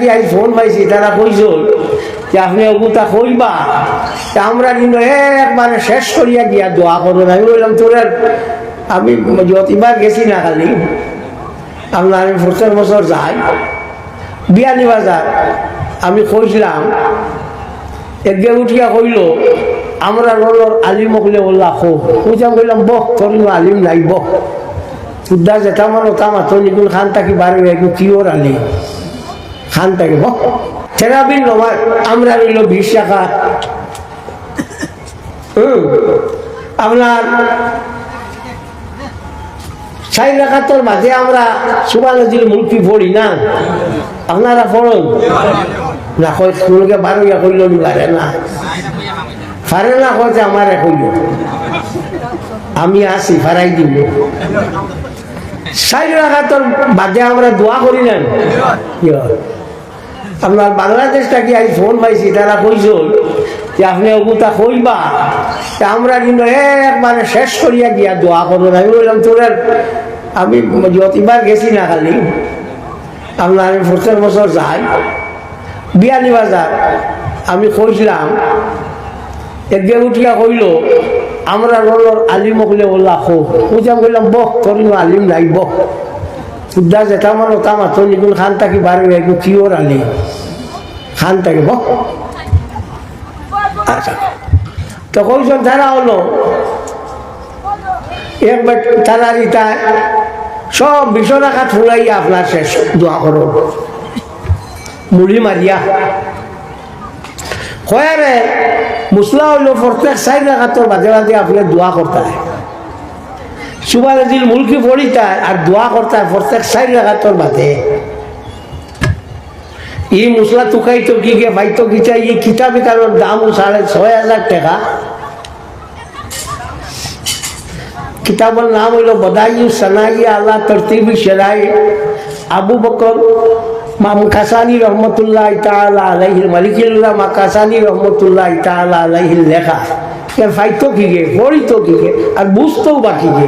কি আজ ফোন পাইছি? তারা কইস যে আপনি ওগুতা কইবা। আমরা কিন্তু শেষ করিয়া গিয়া দোয়া করবেন আমি বললাম, তোর, আমি যতবার গেছি না খালি আপনার আমি বছর বছর যাই। আমি কইছিলাম একগে উঠিয়া কইল, আমরা রোলর আলিম কইলে বললা খো কইলাম বহ, তোর আলিম নাই, বহ। সুদ্ধা যেটা মানো তামা তো নিকুল খান তাকি বারে একটু কিওর আলিম? খান থাকে বহ থেরাপির আমরা রইল বিশ টাকা। হুম, আপনার সাই রাখাতর মাঝে আমরা সুবা নদীর মুলকি পড়ি না। আপনারা পড়ুন। না কই কোনকে বারো ইয়া কইল নি পারে না। পারে না কইতে আমারে কইল। আমি আছি ফারাই দিব। সাই রাখাতর বাদে আমরা দোয়া করি না। আপনার বাংলাদেশটা কি আজ ফোন পাইছি? তারা কইস যে আপনি ওগুতা কইবা। আমরা কিন্তু একবারে শেষ করিয়া গিয়া দোয়া করবেন আমি বললাম, তোর আমি যতবার গেছি না খালি, আপনার আমি বছর বছর যাই। বিয়ানি বাজার আমি কইছিলাম একগে উঠিয়া কইল, আমরা রোলর আলিম কইলে বললা খো বুঝাম কইলাম বহ, তোর আলিম নাই, বহ। সুদ্ধা যেটা মানো তামা তো নিকুল খান তাকি বারে একটু কিওর আলি? খান তাকে বহ আচ্ছা। তো কইসন তারা হলো। একবার তারা রিতা সব ফুলাইয়া আপনার শেষ দোয়া করো মুড়ি মারিয়া কয়ারে মুসলা হইল প্রত্যেক সাইড রাখাতর মাঝে মাঝে আপনার দোয়া করতে হয় সুবাহ দিল মুলকি পড়িতা আর দোয়া করতা প্রত্যেক সাইড রাখাতর মাঝে এই মশলা তুকাই তো কি গে ভাই তো কিটা এই কিতাব কারোর দাম সাড়ে ছয় হাজার টাকা কিতাবের নাম হইল বদাই সানাই আল্লাহ তরতিবি সেরাই আবু বকর মাম কাসানি রহমতুল্লাহ তাআলা আলাইহিল মালিকুল্লাহ মা কাসানি রহমতুল্লাহ তাআলা আলাইহিল লেখা এর ফাইতো কি গে পড়িতো কি গে আর বুঝতেও বাকি গে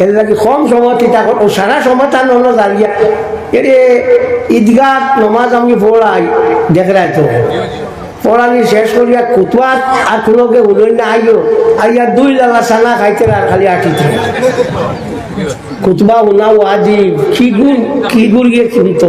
এর লাগে কম সময় তিতা ও সারা সময় তার নন দাঁড়িয়ে এরে, ঈদগাহ নমাজ আমি পড়াই দেখরাই তো। পড়ানি শেষ করিয়া কুতুয়াত আর কোনোকে উলই না আইও, আইয়া দুই লালা সানা খাইতে আর খালি আটিতে। কুতবা উনাও আজি কি গুণ, কি গুড় গিয়ে কিন্তু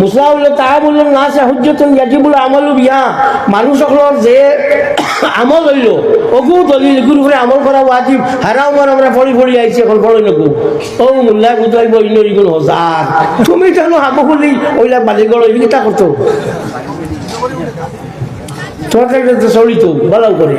মুসলাউল তাহা বললেন না সে হুজ্জতুন ইয়াজিবুল আমলু বিয়া মানুষ সকলের যে আমল হইল, অগু দলিল গুরু করে আমল করা ওয়াজিব হারাও মান আমরা পড়ি পড়ি আইছি এখন পড়ি নকু ও মুল্লা বুঝাইব ইনর ইগুন হজার তুমি জানো হাবু খুলি ওইলা বালিগড় ওই কিতা করতো তোমার চলিত ভালো করে